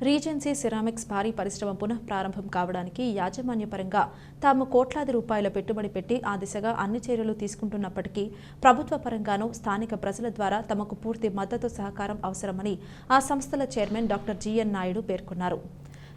Regency ceramics భారీ పరిశ్రమ పునః ప్రారంభం కావడానికి యాజమాన్యపరంగా తాము కోట్లాది రూపాయల పెట్టుబడి పెట్టి ఆ దిశగా అన్ని చర్యలు తీసుకుంటున్నప్పటికీ ప్రభుత్వ పరంగానూ స్థానిక ప్రజల ద్వారా తమకు పూర్తి మద్దతు సహకారం అవసరమని ఆ సంస్థల చైర్మన్ డాక్టర్ జిఎన్ నాయుడు పేర్కొన్నారు.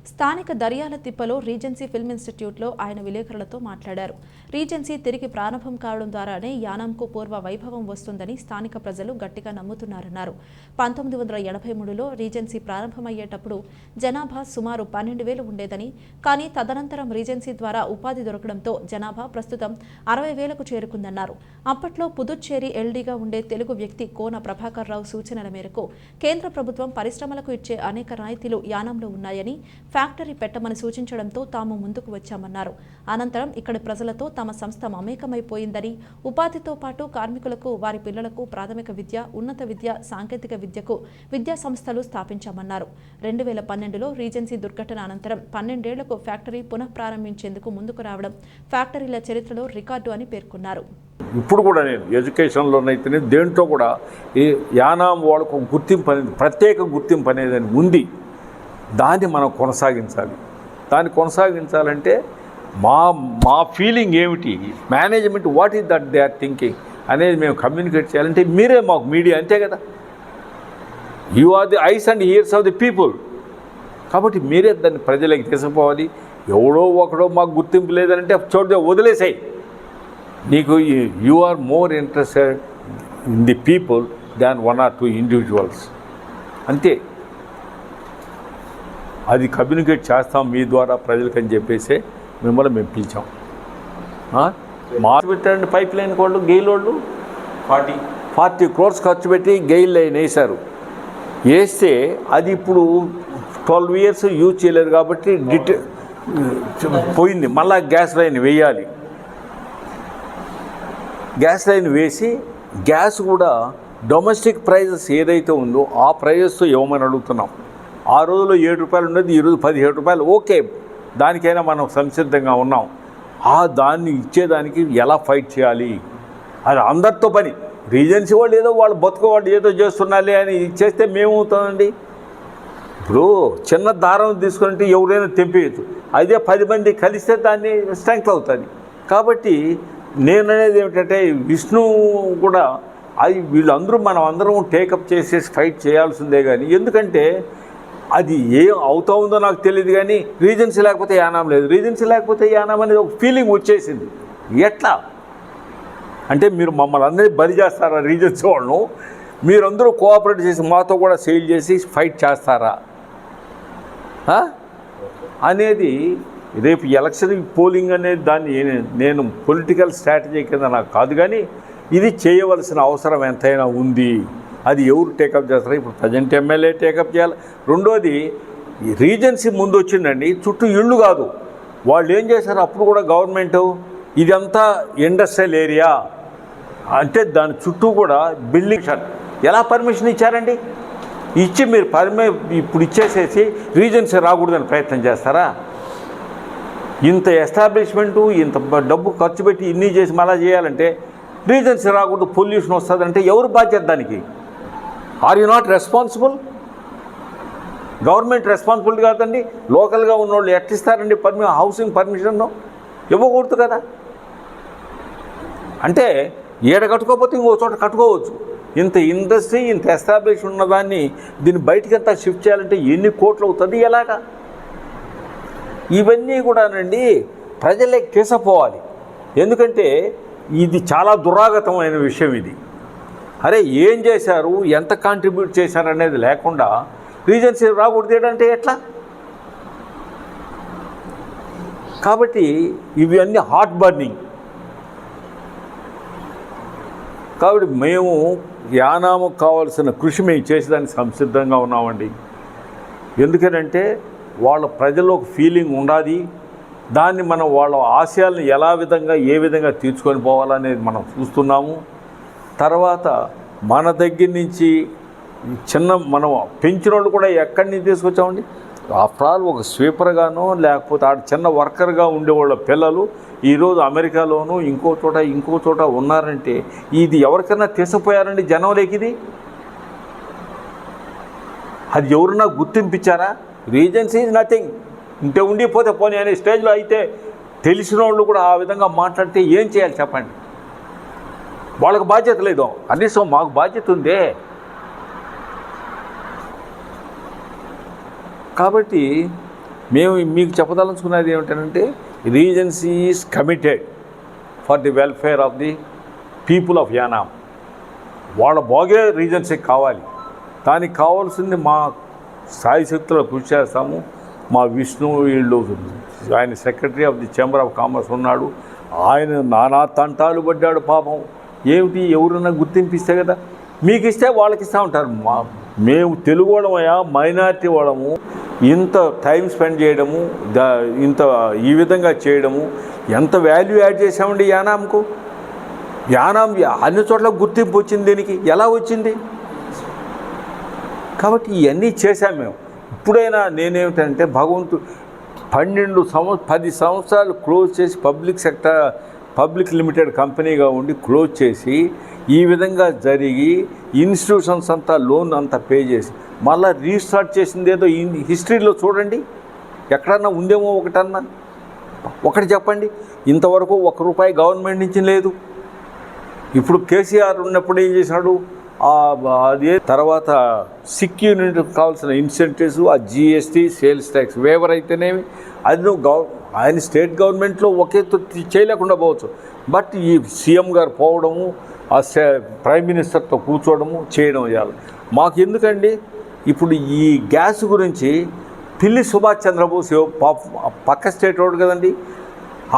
స్థానిక దర్యాల తిప్పలో రీజెన్సీ ఫిల్మ్ ఇన్స్టిట్యూట్లో ఆయన విలేకరులతో మాట్లాడారు. రీజెన్సీ తిరిగి ప్రారంభం కావడం ద్వారానే యానాంకు పూర్వ వైభవం వస్తుందని స్థానిక ప్రజలు గట్టిగా నమ్ముతున్నారన్నారు. పంతొమ్మిది వందల ఎనభై మూడులో రీజెన్సీ ప్రారంభమయ్యేటప్పుడు జనాభా సుమారు పన్నెండు వేలు ఉండేదని కానీ తదనంతరం రీజెన్సీ ద్వారా ఉపాధి దొరకడంతో జనాభా ప్రస్తుతం అరవై వేలకు చేరుకుందన్నారు. అప్పట్లో పుదుచ్చేరి ఎల్డీగా ఉండే తెలుగు వ్యక్తి కోన ప్రభాకర్ రావు సూచనల మేరకు కేంద్ర ప్రభుత్వం పరిశ్రమలకు ఇచ్చే అనేక రాయితీలు యానంలో ఉన్నాయని ఫ్యాక్టరీ పెట్టమని సూచించడంతో తాము ముందుకు వచ్చామన్నారు. అనంతరం ఇక్కడి ప్రజలతో తమ సంస్థ మమేకమైపోయిందని ఉపాధితో పాటు కార్మికులకు వారి పిల్లలకు ప్రాథమిక విద్య ఉన్నత విద్య సాంకేతిక విద్యకు విద్యా సంస్థలు స్థాపించామన్నారు. రెండు వేల పన్నెండులో రీజెన్సీ దుర్ఘటన అనంతరం పన్నెండేళ్ళకు ఫ్యాక్టరీ పునః ప్రారంభించేందుకు ముందుకు రావడం ఫ్యాక్టరీల చరిత్రలో రికార్డు అని పేర్కొన్నారు. ఇప్పుడు కూడా నేను ఎడ్యుకేషన్లోనైతేనే దేంట్లో కూడా ఈ యానాం వాళ్ళకు గుర్తింపు అనేది ప్రత్యేక గుర్తింపు అనేది ఉంది దాన్ని మనం కొనసాగించాలి. దాన్ని కొనసాగించాలంటే మా మా ఫీలింగ్ ఏమిటి? Management what is that they are thinking అనేది మేము కమ్యూనికేట్ చేయాలంటే మీరే మాకు మీడియా అంతే కదా. You are the eyes and ears of the people. కాబట్టి మీరే దాన్ని ప్రజలకు తీసుకుపోవాలి. ఎవడో ఒకడో మాకు గుర్తింపు లేదంటే చూడదే వదిలేసాయి. నీకు you are more interested in the people than one or two individuals. అంతే. అది కమ్యూనికేట్ చేస్తాం మీ ద్వారా ప్రజలకని చెప్పేసి మిమ్మల్ని మేము పిలిచాం. ఆ? మా పెట్టండి పైప్ లైన్ వాళ్ళు గెయిల్ వాళ్ళు ఫార్టీ. ఫార్టీ క్రోర్స్ ఖర్చు పెట్టి గెయిల్ లైన్ వేశారు. వేస్తే అది ఇప్పుడు ట్వెల్వ్ ఇయర్స్ యూజ్ చేయలేదు కాబట్టి డిటే పోయింది. మళ్ళా గ్యాస్ లైన్ వేయాలి. గ్యాస్ లైన్ వేసి గ్యాస్ కూడా డొమెస్టిక్ ప్రైజెస్ ఏదైతే ఉందో ఆ ప్రైజెస్తో ఇవ్వమని అడుగుతున్నాం? ఆ రోజులో ఏడు రూపాయలు ఉండేది ఈరోజు పదిహేడు రూపాయలు. ఓకే దానికైనా మనం సంసిద్ధంగా ఉన్నాం. ఆ దాన్ని ఇచ్చేదానికి ఎలా ఫైట్ చేయాలి? అది అందరితో పని. రీజెన్సీ వాళ్ళు ఏదో వాళ్ళు బతుకు వాళ్ళు ఏదో చేస్తున్నాలే అని ఇచ్చేస్తే మేమవుతామండి ఇప్పుడు చిన్న దారం తీసుకుంటే ఎవరైనా తెంపేయచ్చు. అదే పది మంది కలిస్తే దాన్ని స్ట్రెంగ్త్ అవుతుంది. కాబట్టి నేను అనేది ఏమిటంటే విష్ణు కూడా అది వీళ్ళందరూ మనం అందరం టేకప్ చేసేసి ఫైట్ చేయాల్సిందే కానీ ఎందుకంటే అది ఏం అవుతా ఉందో నాకు తెలియదు కానీ రీజన్స్ లేకపోతే యానాం లేదు. రీజన్స్ లేకపోతే యానం అనేది ఒక ఫీలింగ్ వచ్చేసింది. ఎట్లా? అంటే మీరు మమ్మల్ని అందరినీ బలి చేస్తారా రీజన్స్ వాళ్ళను? మీరందరూ కోఆపరేట్ చేసి మాతో కూడా సేల్ చేసి ఫైట్ చేస్తారా? అనేది రేపు ఎలక్షన్ పోలింగ్ అనేది దాన్ని నేను పొలిటికల్ స్ట్రాటజీ కింద నాకు కాదు కానీ ఇది చేయవలసిన అవసరం ఎంతైనా ఉంది. అది ఎవరు టేకప్ చేస్తారో ఇప్పుడు ప్రజెంట్ ఎమ్మెల్యే టేకప్ చేయాలి. రెండోది రీజెన్సీ ముందు వచ్చిందండి చుట్టూ ఇళ్ళు కాదు. వాళ్ళు ఏం చేశారు? అప్పుడు కూడా గవర్నమెంట్ ఇదంతా ఇండస్ట్రియల్ ఏరియా అంటే దాని చుట్టూ కూడా బిల్డింగ్ ఎలా పర్మిషన్ ఇచ్చారండి? ఇచ్చి మీరు పర్మి ఇప్పుడు ఇచ్చేసేసి రీజన్సీ రాకూడదని ప్రయత్నం చేస్తారా? ఇంత ఎస్టాబ్లిష్మెంటు ఇంత డబ్బు ఖర్చు పెట్టి ఇన్ని చేసి మళ్ళా చేయాలంటే రీజన్సీ రాకూడదు పొల్యూషన్ వస్తుందంటే ఎవరు బాధ్యత దానికి? Are you not responsible? Government responsible కాదండి. లోకల్గా ఉన్నోళ్ళు ఎట్టిస్తారండి పర్మి హౌసింగ్ పర్మిషన్? ఇవ్వకూడదు కదా. అంటే ఏడ కట్టుకోకపోతే ఇంకో చోట కట్టుకోవచ్చు. ఇంత ఇండస్ట్రీ ఇంత ఎస్టాబ్లిష్ ఉన్నదాన్ని దీన్ని బయటికంతా షిఫ్ట్ చేయాలంటే ఎన్ని కోట్లు అవుతుంది? ఎలాగా? ఇవన్నీ కూడానండి ప్రజలే కేసపోవాలి. ఎందుకంటే ఇది చాలా దురాగతమైన విషయం ఇది. అరే ఏం చేశారు? ఎంత కాంట్రిబ్యూట్ చేశారు అనేది లేకుండా రీజన్సీ రాకూడదు అంటే ఎట్లా? కాబట్టి ఇవి అన్నీ హాట్ బర్నింగ్ కాబట్టి మేము యానాము కావాల్సిన కృషి మేము చేసేదానికి సంసిద్ధంగా ఉన్నామండి. ఎందుకనంటే వాళ్ళ ప్రజల్లో ఒక ఫీలింగ్ ఉండాలి దాన్ని మనం వాళ్ళ ఆశయాలను ఎలా విధంగా ఏ విధంగా తీర్చుకొని పోవాలనేది మనం చూస్తున్నాము. తర్వాత మన దగ్గర నుంచి చిన్న మనం పెంచిన వాళ్ళు కూడా ఎక్కడి నుంచి తీసుకొచ్చామండి? ఆఫ్టర్ ఆల్ ఒక స్వీపర్గానో లేకపోతే ఆడ చిన్న వర్కర్గా ఉండేవాళ్ళ పిల్లలు ఈరోజు అమెరికాలోనూ ఇంకో చోట ఇంకో చోట ఉన్నారంటే ఇది ఎవరికైనా తీసుకుపోయారండి జనంలోకి ఇది? అది ఎవరన్నా గుర్తింపించారా? Reasons is nothing. ఇంటే ఉండిపోతే పోనీ అనే స్టేజ్లో అయితే తెలిసిన వాళ్ళు కూడా ఆ విధంగా మాట్లాడితే ఏం చేయాలి చెప్పండి? వాళ్ళకి బాధ్యత లేదు. కనీసం మాకు బాధ్యత ఉందే. కాబట్టి మేము మీకు చెప్పదలుచుకున్నది ఏమిటంటే Regency is committed for the welfare of the people of Yanam వాళ్ళ బాగే రీజన్సీకి కావాలి. దానికి కావాల్సింది మా సాయి శక్తులు కృషి చేస్తాము. మా విష్ణు వీళ్ళు ఆయన secretary of the chamber of commerce ఉన్నాడు. ఆయన నానా తంటాలు పడ్డాడు పాపం. ఏమిటి ఎవరన్నా గుర్తింపిస్తే కదా? మీకు ఇస్తే వాళ్ళకి ఇస్తూ ఉంటారు. మా మేము తెలుగు వాళ్ళమయ్యా మైనారిటీ వాళ్ళము. ఇంత టైం స్పెండ్ చేయడము దా ఇంత ఈ విధంగా చేయడము ఎంత వాల్యూ యాడ్ చేసామండి యానాంకు? యానాం అన్ని చోట్ల గుర్తింపు వచ్చింది దీనికి. ఎలా వచ్చింది? కాబట్టి ఇవన్నీ చేశాం మేము. ఇప్పుడైనా నేనేమిటంటే భగవంతు పన్నెండు సంవ పది సంవత్సరాలు క్లోజ్ చేసి పబ్లిక్ సెక్టర్ పబ్లిక్ లిమిటెడ్ కంపెనీగా ఉండి క్లోజ్ చేసి ఈ విధంగా జరిగి ఇన్స్టిట్యూషన్స్ అంతా లోన్ అంతా పే చేసి మళ్ళీ రీస్టార్ట్ చేసింది ఏదో హిస్టరీలో చూడండి. ఎక్కడన్నా ఉందేమో ఒకటన్నా. ఒకటి చెప్పండి. ఇంతవరకు ఒక రూపాయి గవర్నమెంట్ నుంచి లేదు. ఇప్పుడు కేసీఆర్ ఉన్నప్పుడు ఏం చేసినాడు అదే తర్వాత సిక్ యూనిట్ కావాల్సిన ఇన్సెంటివ్స్ ఆ జిఎస్టీ సేల్స్ ట్యాక్స్ వేవర్ అయితేనేమి అది నువ్వు గవ ఆయన స్టేట్ గవర్నమెంట్లో ఒకే చేయలేకుండా పోవచ్చు. బట్ ఈ సీఎం గారు పోవడము ఆ ప్రైమ్ మినిస్టర్తో కూర్చోవడము చేయడం చేయాలి మాకు ఎందుకండి? ఇప్పుడు ఈ గ్యాస్ గురించి పిల్లి సుభాష్ చంద్రబోస్ పక్క స్టేట్ రోడ్ కదండి?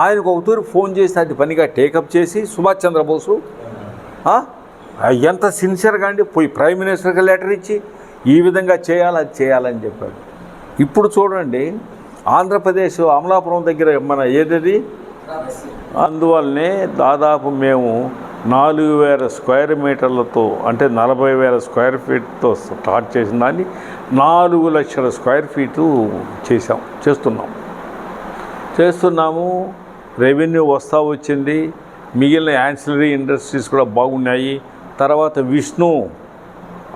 ఆయనకు ఒకతూరు ఫోన్ చేసి అది పనిగా టేకప్ చేసి సుభాష్ చంద్రబోసు ఎంత సిన్సియర్గా అండి పోయి ప్రైమ్ మినిస్టర్కి లెటర్ ఇచ్చి ఈ విధంగా చేయాలి అది చేయాలని చెప్పాడు. ఇప్పుడు చూడండి ఆంధ్రప్రదేశ్ అమలాపురం దగ్గర మన ఏదది? అందువల్లనే దాదాపు మేము నాలుగు వేల స్క్వేర్ మీటర్లతో అంటే నలభై వేల స్క్వేర్ ఫీట్తో స్టార్ట్ చేసిన దాన్ని నాలుగు లక్షల స్క్వేర్ ఫీటు చేసాం చేస్తున్నాం. చేస్తున్నాము రెవెన్యూ వస్తూ వచ్చింది మిగిలిన యాన్సిలరీ ఇండస్ట్రీస్ కూడా బాగున్నాయి తర్వాత విష్ణు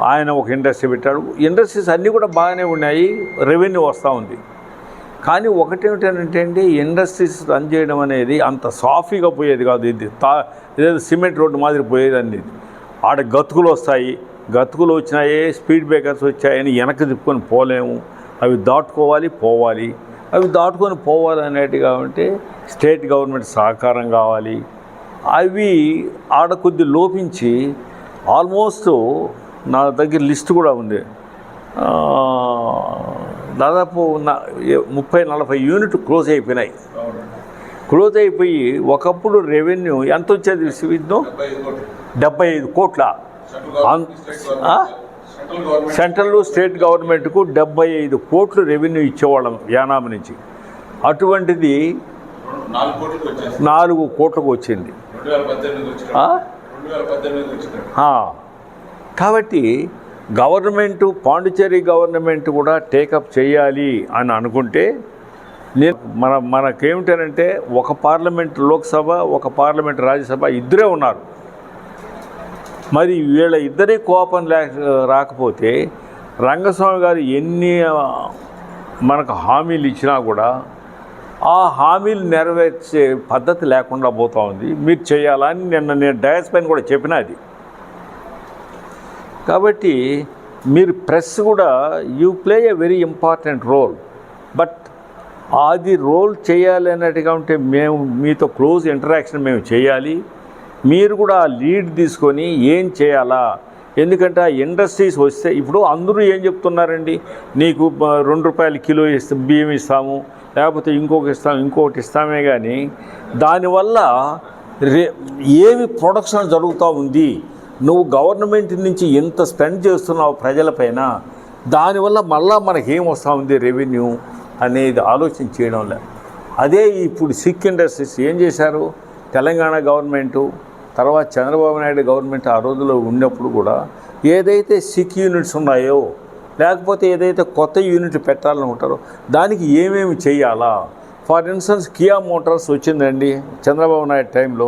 ఆయన ఒక ఇండస్ట్రీ పెట్టాడు. ఇండస్ట్రీస్ అన్నీ కూడా బాగానే ఉన్నాయి. రెవెన్యూ వస్తూ ఉంది. కానీ ఒకటేమిటంటే అండి ఇండస్ట్రీస్ రన్ చేయడం అనేది అంత సాఫీగా పోయేది కాదు. ఇది తా ఇదేదో సిమెంట్ రోడ్డు మాదిరి పోయేది అనేది ఆడ గతుకులు వస్తాయి. గతుకులు వచ్చినాయే స్పీడ్ బ్రేకర్స్ వచ్చాయని వెనక్కి తిప్పుకొని పోలేము. అవి దాటుకోవాలి పోవాలి. అవి దాటుకొని పోవాలి అనేట్టుగా ఉంటే స్టేట్ గవర్నమెంట్ సహకారం కావాలి. అవి ఆడ కొద్ది లోపించి ఆల్మోస్ట్ నా దగ్గర లిస్ట్ కూడా ఉంది. దాదాపు నా ముప్పై నలభై యూనిట్ క్లోజ్ అయిపోయినాయి. క్లోజ్ అయిపోయి ఒకప్పుడు రెవెన్యూ ఎంత వచ్చేది విద్యుత్ డెబ్బై ఐదు కోట్ల? సెంట్రల్ స్టేట్ గవర్నమెంట్కు డెబ్బై ఐదు కోట్లు రెవెన్యూ ఇచ్చేవాళ్ళం యానాం నుంచి. అటువంటిది నాలుగు కోట్లకు వచ్చింది. కాబట్టి గవర్నమెంట్ పాండిచేరి గవర్నమెంట్ కూడా టేకప్ చేయాలి అని అనుకుంటే నేను మన మనకేమిటనంటే ఒక పార్లమెంట్ లోక్సభ ఒక పార్లమెంట్ రాజ్యసభ ఇద్దరే ఉన్నారు. మరి వీళ్ళ ఇద్దరి కోపం లేక రాకపోతే రంగస్వామి గారు ఎన్ని మనకు హామీలు ఇచ్చినా కూడా ఆ హామీలు నెరవేర్చే పద్ధతి లేకుండా పోతూ ఉంది. మీరు చేయాలని నిన్న నేను డయాస్ పైన కూడా చెప్పిన అది. కాబట్టి మీరు ప్రెస్ కూడా you play a very important role but అది రోల్ చేయాలి అన్నట్టుగా ఉంటే మేము మీతో క్లోజ్ ఇంటరాక్షన్ మేము చేయాలి. మీరు కూడా ఆ లీడ్ తీసుకొని ఏం చేయాలా? ఎందుకంటే ఆ ఇండస్ట్రీస్ వస్తే ఇప్పుడు అందరూ ఏం చెప్తున్నారండి? నీకు రెండు రూపాయలు కిలో ఇస్తా బియ్యం ఇస్తాము. లేకపోతే ఇంకొక ఇస్తాం ఇంకొకటి ఇస్తామే కానీ దానివల్ల రే ఏమి ప్రొడక్షన్ జరుగుతూ ఉంది నువ్వు గవర్నమెంట్ నుంచి ఎంత స్పెండ్ చేస్తున్నావు ప్రజలపైన దానివల్ల మళ్ళా మనకి ఏం వస్తూ ఉంది రెవెన్యూ అనేది ఆలోచన చేయడం లే. అదే ఇప్పుడు సిక్ ఇండస్ట్రీస్ ఏం చేశారు? తెలంగాణ గవర్నమెంటు తర్వాత చంద్రబాబు నాయుడు గవర్నమెంట్ ఆ రోజుల్లో ఉన్నప్పుడు కూడా ఏదైతే సిక్ యూనిట్స్ ఉన్నాయో లేకపోతే ఏదైతే కొత్త యూనిట్ పెట్టాలనుకుంటారో దానికి ఏమేమి చేయాలా? ఫర్ ఇన్స్టెన్స్ కియా మోటార్స్ వచ్చిందండి చంద్రబాబు నాయుడు టైంలో.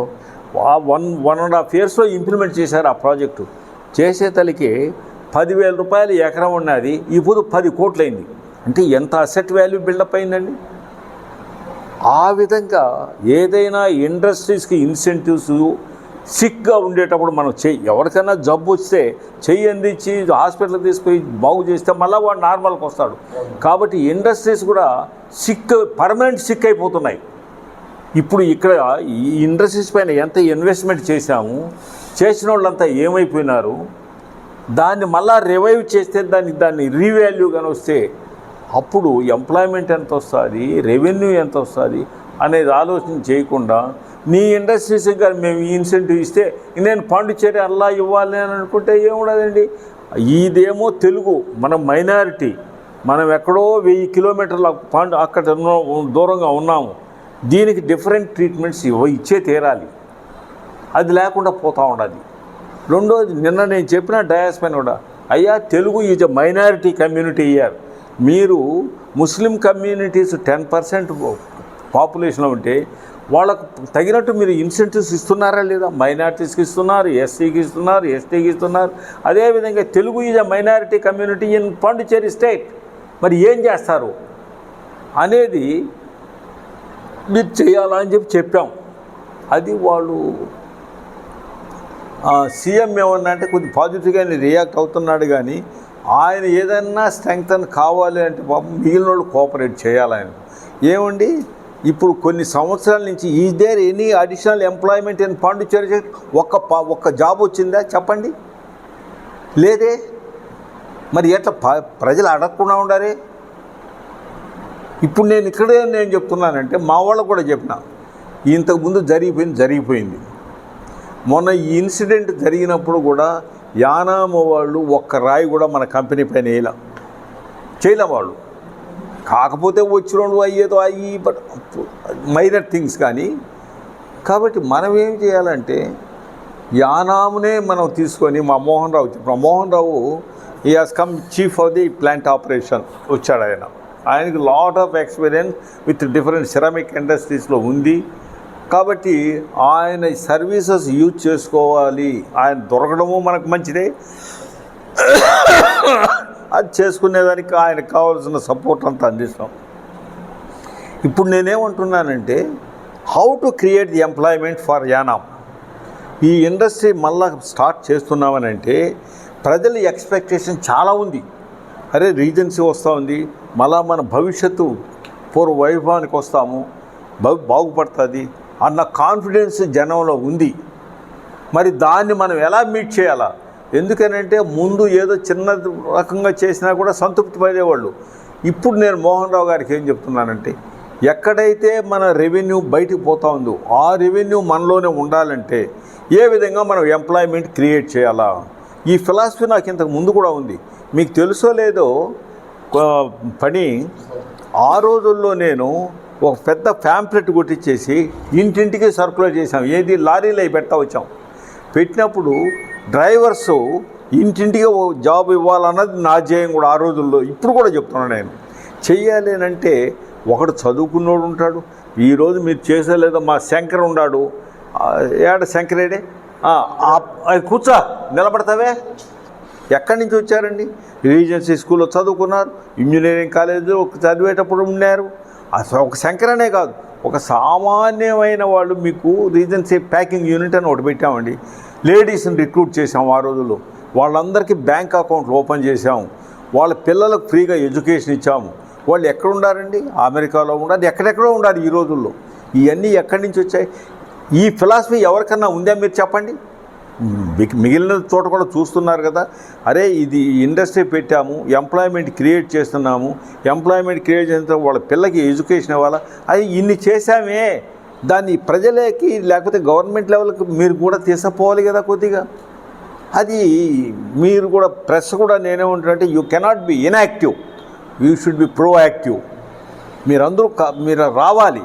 ఆ వన్ వన్ అండ్ హాఫ్ ఇయర్స్లో ఇంప్లిమెంట్ చేశారు ఆ ప్రాజెక్టు. చేసే తలకి పదివేల రూపాయలు ఎకరం ఉన్నది ఇప్పుడు పది కోట్లయింది అంటే ఎంత అసెట్ వాల్యూ బిల్డప్ అయిందండి? ఆ విధంగా ఏదైనా ఇండస్ట్రీస్కి ఇన్సెంటివ్స్ సిక్గా ఉండేటప్పుడు మనం చెయ్యి ఎవరికైనా జబ్బు వస్తే చెయ్యి అందించి హాస్పిటల్కి తీసుకుపోయి బాగు చేస్తే మళ్ళీ వాడు నార్మల్కి వస్తాడు. కాబట్టి ఇండస్ట్రీస్ కూడా సిక్ పర్మనెంట్ సిక్ అయిపోతున్నాయి. ఇప్పుడు ఇక్కడ ఈ ఇండస్ట్రీస్ పైన ఎంత ఇన్వెస్ట్మెంట్ చేశాము చేసిన వాళ్ళంతా ఏమైపోయినారు దాన్ని మళ్ళా రివైవ్ చేస్తే దాన్ని దాన్ని రీవాల్యూ కానీ వస్తే అప్పుడు ఎంప్లాయ్మెంట్ ఎంత వస్తుంది రెవెన్యూ ఎంత వస్తుంది అనేది ఆలోచన చేయకుండా నీ ఇండస్ట్రీస్ కానీ మేము ఈ ఇన్సెంటివ్ ఇస్తే నేను పాండిచ్చేరి అల్లా ఇవ్వాలి అని అనుకుంటే ఏముండదండి? ఇదేమో తెలుగు మనం మైనారిటీ మనం ఎక్కడో వెయ్యి కిలోమీటర్ల పాండు అక్కడ ఉన్న- దూరంగా ఉన్నాము. దీనికి డిఫరెంట్ ట్రీట్మెంట్స్ ఇవ్వ ఇచ్చే తీరాలి. అది లేకుండా పోతూ ఉండాలి. రెండోది నిన్న నేను చెప్పిన డయాస్ పైన కూడా అయ్యా Telugu is a minority community here మీరు Muslim communities ten percent population ఉంటే వాళ్ళకు తగినట్టు మీరు ఇన్సెంటివ్స్ ఇస్తున్నారా లేదా? మైనారిటీస్కి ఇస్తున్నారు ఎస్సీకి ఇస్తున్నారు ఎస్టీకి ఇస్తున్నారు. అదేవిధంగా Telugu is a minority community in Pondicherry state. మరి ఏం చేస్తారు? అనేది మీరు చేయాలా అని చెప్పి చెప్పాం. అది వాళ్ళు సీఎం ఏమన్నా అంటే కొద్ది పాజిటివ్గానే రియాక్ట్ అవుతున్నాడు కానీ ఆయన ఏదన్నా స్ట్రెంగ్త్ కావాలి అంటే పాపం మిగిలిన వాళ్ళు కోఆపరేట్ చేయాలి ఆయన ఏమండి? ఇప్పుడు కొన్ని సంవత్సరాల నుంచి is there any additional employment in Pondicherry ఒక్క ప- ఒక్క జాబ్ వచ్చిందా? చెప్పండి. లేదే. మరి ఎట్లా ప- ప్రజలు అడగకుండా ఉండారే? ఇప్పుడు నేను ఇక్కడే నేను చెప్తున్నానంటే మా వాళ్ళకు కూడా చెప్పిన. ఇంతకుముందు జరిగిపోయింది జరిగిపోయింది. మొన్న ఈ ఇన్సిడెంట్ జరిగినప్పుడు కూడా యానామ వాళ్ళు ఒక్క రాయి కూడా మన కంపెనీ పైన వేయలే. చేయలే వాళ్ళు. కాకపోతే వచ్చిన అయ్యేదో అయ్యి బట్ మైనర్ థింగ్స్ కానీ. కాబట్టి మనం ఏం చేయాలంటే యానామునే మనం తీసుకొని మా మోహన్ రావు చెప్పిన మోహన్ రావు ఈ has come chief of the plant operation వచ్చాడు ఆయన. ఆయనకి lot of experience with different ceramic ఇండస్ట్రీస్లో ఉంది. కాబట్టి ఆయన సర్వీసెస్ యూజ్ చేసుకోవాలి. ఆయన దొరకడము మనకు మంచిదే. అది చేసుకునేదానికి ఆయనకు కావాల్సిన సపోర్ట్ అంతా అందిస్తాం. ఇప్పుడు నేనేమంటున్నానంటే how to create the employment for Yanam ఈ ఇండస్ట్రీ మళ్ళా స్టార్ట్ చేస్తున్నామనంటే ప్రజల ఎక్స్పెక్టేషన్ చాలా ఉంది. అరే రీజెన్సీ వస్తూ ఉంది. మళ్ళా మన భవిష్యత్తు పూర్వ వైభవానికి వస్తాము. బాగుపడుతుంది అన్న కాన్ఫిడెన్స్ జనంలో ఉంది. మరి దాన్ని మనం ఎలా మీట్ చేయాలా? ఎందుకనంటే ముందు ఏదో చిన్న రకంగా చేసినా కూడా సంతృప్తి పడేవాళ్ళు. ఇప్పుడు నేను మోహన్ రావు గారికి ఏం చెప్తున్నానంటే ఎక్కడైతే మన రెవెన్యూ బయటికి పోతా ఉందో ఆ రెవెన్యూ మనలోనే ఉండాలంటే ఏ విధంగా మనం ఎంప్లాయ్మెంట్ క్రియేట్ చేయాలా? ఈ ఫిలాసఫీ నాకు ఇంతకు ముందు కూడా ఉంది. మీకు తెలుసో లేదో పని ఆ రోజుల్లో నేను ఒక పెద్ద ఫ్యాంప్లెట్ కొట్టించేసి ఇంటింటికి సర్కులర్ చేసాం ఏది లారీలు అవి పెడతా వచ్చాం. పెట్టినప్పుడు డ్రైవర్స్ ఇంటింటికి ఓ జాబ్ ఇవ్వాలన్నది నా ధ్యేయం కూడా ఆ రోజుల్లో. ఇప్పుడు కూడా చెప్తున్నాను నేను. చెయ్యాలి అంటే ఒకడు చదువుకున్నోడు ఉంటాడు. ఈరోజు మీరు చేసేలేదో మా శంకర్ ఉన్నాడు. ఏడ శంకరేడే కూర్చో. నిలబడతావే. ఎక్కడి నుంచి వచ్చారండి? రీజెన్సీ స్కూల్లో చదువుకున్నారు. ఇంజనీరింగ్ కాలేజీలో ఒక చదివేటప్పుడు ఉన్నారు. అసలు ఒక శంకరనే కాదు. ఒక సామాన్యమైన వాళ్ళు మీకు రీజెన్సీ ప్యాకింగ్ యూనిట్ అని ఒకటి పెట్టామండి. లేడీస్ని రిక్రూట్ చేసాం ఆ రోజుల్లో. వాళ్ళందరికీ బ్యాంక్ అకౌంట్లు ఓపెన్ చేసాము వాళ్ళ పిల్లలకు ఫ్రీగా ఎడ్యుకేషన్ ఇచ్చాము. వాళ్ళు ఎక్కడ ఉండారండి? అమెరికాలో ఉండాలి ఎక్కడెక్కడో ఉండాలి ఈ రోజుల్లో. ఇవన్నీ ఎక్కడి నుంచి వచ్చాయి? ఈ ఫిలాసఫీ ఎవరికన్నా ఉందా మీరు చెప్పండి? మిగిలిన చోట కూడా చూస్తున్నారు కదా. అరే ఇది ఇండస్ట్రీ పెట్టాము. ఎంప్లాయ్మెంట్ క్రియేట్ చేస్తున్నాము. ఎంప్లాయ్మెంట్ క్రియేట్ చేసిన వాళ్ళ పిల్లకి ఎడ్యుకేషన్ ఇవ్వాలా? అది ఇన్ని చేశామే. దాన్ని ప్రజలకి లేకపోతే గవర్నమెంట్ లెవెల్కి మీరు కూడా తీసుకుపోవాలి కదా కొద్దిగా. అది మీరు కూడా ప్రెస్ కూడా నేనే ఉంటానంటే you cannot be inactive you should be proactive మీరందరూ మీరు రావాలి.